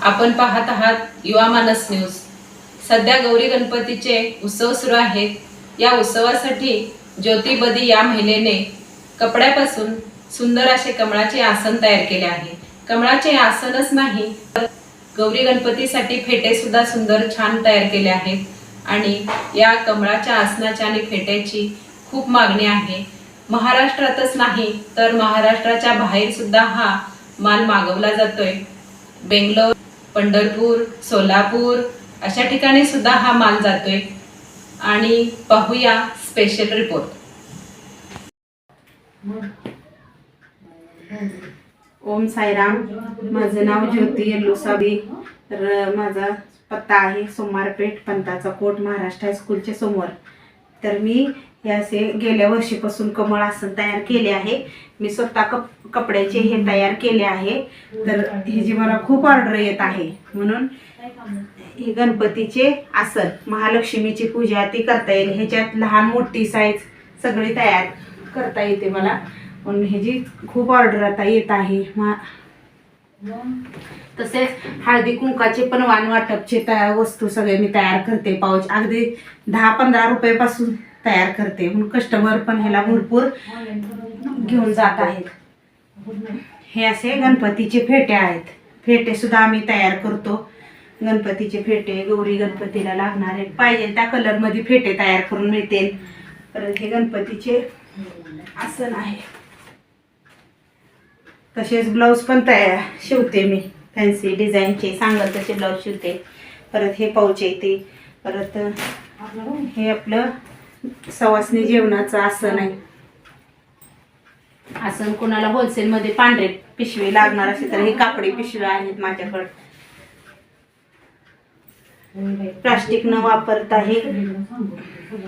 आपण पाहत आहात युवा मानस न्यूज. सध्या गौरी गणपतीचे उत्सव सुरू आहेत. या उत्सवासाठी ज्योतिबदी या महिलेने कपड्यापासून सुंदर असे कमळाचे आसन तयार केले आहे. कमळाचे आसनच नाही तर गौरी गणपतीसाठी फेटे सुद्धा सुंदर छान तयार केले आहेत. आणि या कमळाच्या आसनाच्या आणि फेट्याची खूप मागणी आहे. महाराष्ट्रातच नाही तर महाराष्ट्राच्या बाहेर सुद्धा हा माल मागवला जातोय. बेंगलोर पंढरपूर सोलापूर अशा ठिकाणी सुद्धा हा माल जातोय. आणि पाहूया स्पेशल रिपोर्ट ओम साईराम. माझं नाव ज्योती येल्लुसाबी तर माझा पत्ता आहे सोमवारपेठ पंताचा कोट महाराष्ट्र हायस्कूलच्या समोर. तर मी हे असे गेल्या वर्षीपासून कमळ आसन तयार केले आहे. मी स्वतः कप कपड्याचे हे तयार केले आहे. तर ह्याची मला खूप ऑर्डर येत आहे म्हणून हे गणपतीचे आसन महालक्ष्मीची पूजा ती करता येईल. ह्याच्यात लहान मोठी साईज सगळी तयार करता येते मला. म्हणून ह्याची खूप ऑर्डर आता येत आहे मा तसेच हळदी कुंकाचे पण वाण वाटपचे तयार वस्तू सगळे मी तयार करते. पाऊच अगदी दहा पंधरा रुपयापासून तयार करते. म्हणून कस्टमर पण ह्याला भरपूर घेऊन जात आहेत. हे असे गणपतीचे फेटे आहेत. फेटे सुद्धा आम्ही तयार करतो. गणपतीचे फेटे गौरी गणपतीला लागणारे पाहिजे त्या कलरमध्ये फेटे तयार करून मिळतील. परत हे गणपतीचे आसन आहे. तसेच ब्लाऊज पण तयार शिवते मी. फॅन्सी डिझाईनचे सांगल तसे ब्लाऊज शिवते. परत हे पाऊच येते परत हे आपलं सवासनी जेवणाचं आसन आहे. आसन कोणाला होलसेलमध्ये पांढरे पिशवी लागणार असेल तर हे कापडी पिशव्या आहेत माझ्याकडे. प्लास्टिक न वापरता हे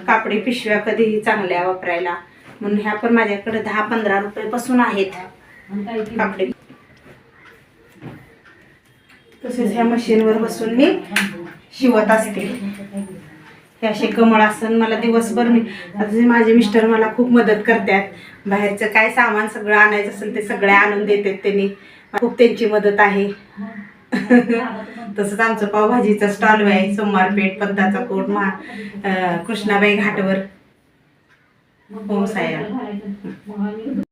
कापडी पिशव्या कधीही चांगल्या वापरायला. म्हणून ह्या पण माझ्याकडे दहा पंधरा रुपये पासून आहेत. तसेच ह्या मशीनवर बसून मी शिवत असते. हे असे कमळ आसन मला दिवसभर मी आता माझे मिस्टर मला खूप मदत करतात. बाहेरचं काय सामान सगळं आणायचं असेल ते सगळे आणून देतात त्यांनी. खूप त्यांची मदत आहे. तसंच आमचं पावभाजीचा स्टॉल आहे सोमवारपेठ पद्धाचा कोट महा कृष्णाबाई घाटवर. ओम साहेब